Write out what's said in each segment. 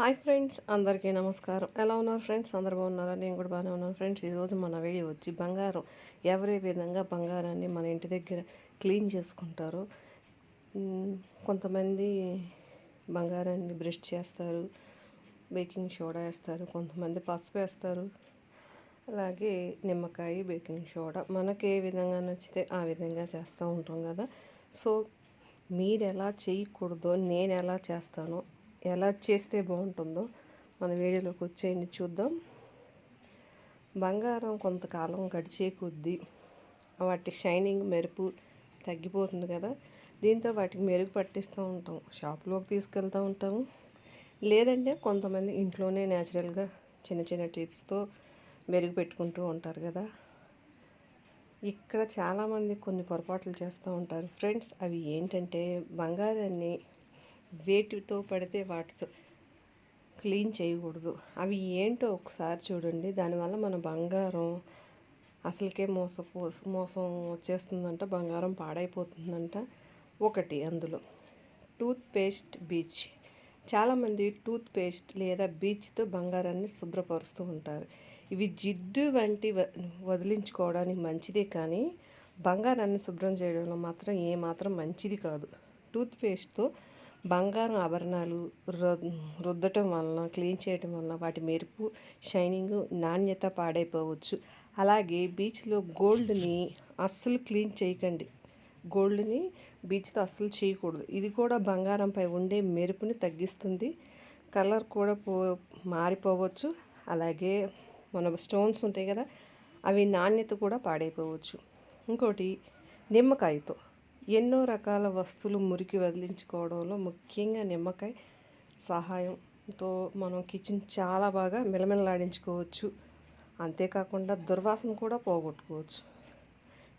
Hi friends అందరికీ నమస్కారం. ఎలా ఉన్నారు ఫ్రెండ్స్? అందరు బాగున్నారా? నేను కూడా బాగానే ఉన్నాను. ఫ్రెండ్స్ ఈరోజు మన వీడియో వచ్చి బంగారం. ఎవరే విధంగా బంగారాన్ని మన ఇంటి దగ్గర క్లీన్ చేసుకుంటారు కొంతమంది బంగారాన్ని బ్రష్ చేస్తారు బేకింగ్ సోడా వేస్తారు కొంతమంది పసుపు వేస్తారు. అలాగే నిమ్మకాయ బేకింగ్ సోడా. మనకి ఏ విధంగా నచ్చితే ఆ విధంగా చేస్తూ ఉంటాం కదా. సో మీరు ఎలా చేయకూడదో నేను ఎలా చేస్తానో ఎలా చేస్తే బాగుంటుందో మన వీడియోలోకి వచ్చేయండి చూద్దాం. బంగారం కొంతకాలం గడిచే కొద్దీ వాటి షైనింగ్ మెరుపు తగ్గిపోతుంది కదా దీంతో వాటికి మెరుగు పట్టిస్తూ ఉంటాం షాప్లోకి తీసుకెళ్తూ ఉంటాము. లేదంటే కొంతమంది ఇంట్లోనే న్యాచురల్గా చిన్న చిన్న టిప్స్తో మెరుగు పెట్టుకుంటూ ఉంటారు కదా. ఇక్కడ చాలామంది కొన్ని పొరపాట్లు చేస్తూ ఉంటారు. ఫ్రెండ్స్ అవి ఏంటంటే బంగారాన్ని వేటితో పడితే వాటితో క్లీన్ చేయకూడదు. అవి ఏంటో ఒకసారి చూడండి. దానివల్ల మన బంగారం అసలుకే మోసపో మోసం వచ్చేస్తుందంట బంగారం పాడైపోతుందంట ఒకటి అందులో. Toothpaste bleach. చాలామంది టూత్ పేస్ట్ లేదా బీచ్తో బంగారాన్ని శుభ్రపరుస్తూ ఉంటారు. ఇవి జిడ్డు వంటి వదిలించుకోవడానికి మంచిదే కానీ బంగారాన్ని శుభ్రం చేయడంలో మాత్రం ఏమాత్రం మంచిది కాదు. టూత్ పేస్ట్తో బంగారం ఆభరణాలు రుద్దటం వలన క్లీన్ చేయటం వలన వాటి మెరుపు షైనింగ్ నాణ్యత పాడైపోవచ్చు. అలాగే బీచ్లో గోల్డ్ని అస్సలు క్లీన్ చేయకండి. గోల్డ్ని బీచ్తో అస్సలు చేయకూడదు. ఇది కూడా బంగారంపై ఉండే మెరుపుని తగ్గిస్తుంది. కలర్ కూడా పో మారిపోవచ్చు. అలాగే మన స్టోన్స్ ఉంటాయి కదా అవి నాణ్యత కూడా పాడైపోవచ్చు. ఇంకోటి నిమ్మకాయతో. ఎన్నో రకాల వస్తువులు మురికి వదిలించుకోవడంలో ముఖ్యంగా నిమ్మకాయ సహాయంతో మనం కిచెన్ చాలా బాగా మిలమిలలాడించుకోవచ్చు. అంతేకాకుండా దుర్వాసన కూడా పోగొట్టుకోవచ్చు.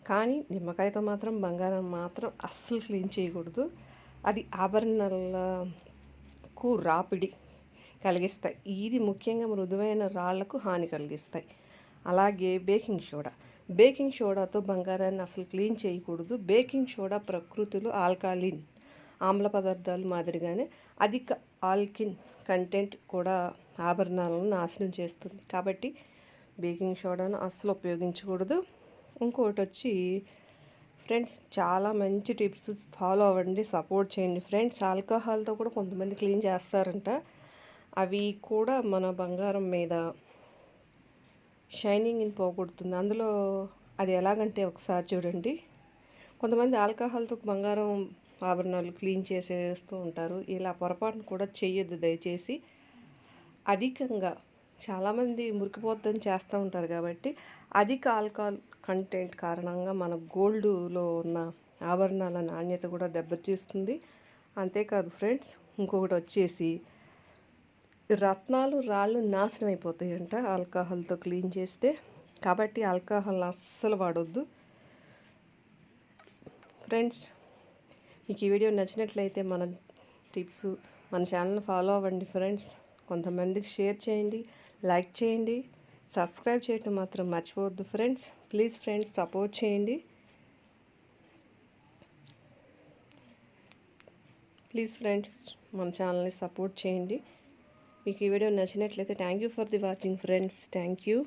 కానీ నిమ్మకాయతో మాత్రం బంగారం మాత్రం అస్సలు క్లీన్ చేయకూడదు. అది ఆభరణాలకు రాపిడి కలిగిస్తాయి. ఇది ముఖ్యంగా మృదువైన రాళ్ళకు హాని కలిగిస్తాయి. అలాగే బేకింగ్ సోడా. బేకింగ్ సోడాతో బంగారాన్ని అసలు క్లీన్ చేయకూడదు. బేకింగ్ సోడా ప్రకృతిలో ఆల్కాలిన్ ఆమ్ల పదార్థాలు మాదిరిగానే అధిక ఆల్కిన్ కంటెంట్ కూడా ఆభరణాలను నాశనం చేస్తుంది. కాబట్టి బేకింగ్ సోడాను అస్సలు ఉపయోగించకూడదు. ఇంకొకటి వచ్చి ఫ్రెండ్స్ చాలా మంచి టిప్స్ ఫాలో అవ్వండి సపోర్ట్ చేయండి. ఫ్రెండ్స్ ఆల్కహాల్తో కూడా కొంతమంది క్లీన్ చేస్తారంట. అవి కూడా మన బంగారం మీద షైనింగ్ని పోగొడుతుంది. అందులో అది ఎలాగంటే ఒకసారి చూడండి. కొంతమంది ఆల్కహాల్తో బంగారం ఆభరణాలు క్లీన్ చేసేస్తూ ఉంటారు. ఇలా పొరపాటును కూడా చేయొద్దు దయచేసి. అధికంగా చాలామంది మురికిపోద్దని చేస్తూ ఉంటారు కాబట్టి అధిక ఆల్కహాల్ కంటెంట్ కారణంగా మన గోల్డ్లో ఉన్న ఆభరణాల నాణ్యత కూడా దెబ్బతీస్తుంది. అంతేకాదు ఫ్రెండ్స్ ఇంకొకటి వచ్చేసి రత్నాలు రాళ్ళు నాశనం అయిపోతాయంట ఆల్కహాల్తో క్లీన్ చేస్తే. కాబట్టి ఆల్కహాల్ అస్సలు వాడొద్దు. ఫ్రెండ్స్ మీకు ఈ వీడియో నచ్చినట్లయితే మన టిప్స్ మన ఛానల్ ఫాలో అవ్వండి ఫ్రెండ్స్. కొంతమందికి షేర్ చేయండి లైక్ చేయండి సబ్స్క్రైబ్ చేయటం మాత్రం మర్చిపోవద్దు ఫ్రెండ్స్. ప్లీజ్ ఫ్రెండ్స్ సపోర్ట్ చేయండి. ప్లీజ్ ఫ్రెండ్స్ మన ఛానల్ని సపోర్ట్ చేయండి. మీకు ఈ వీడియో నచ్చినట్లయితే thank you for the watching friends. Thank you.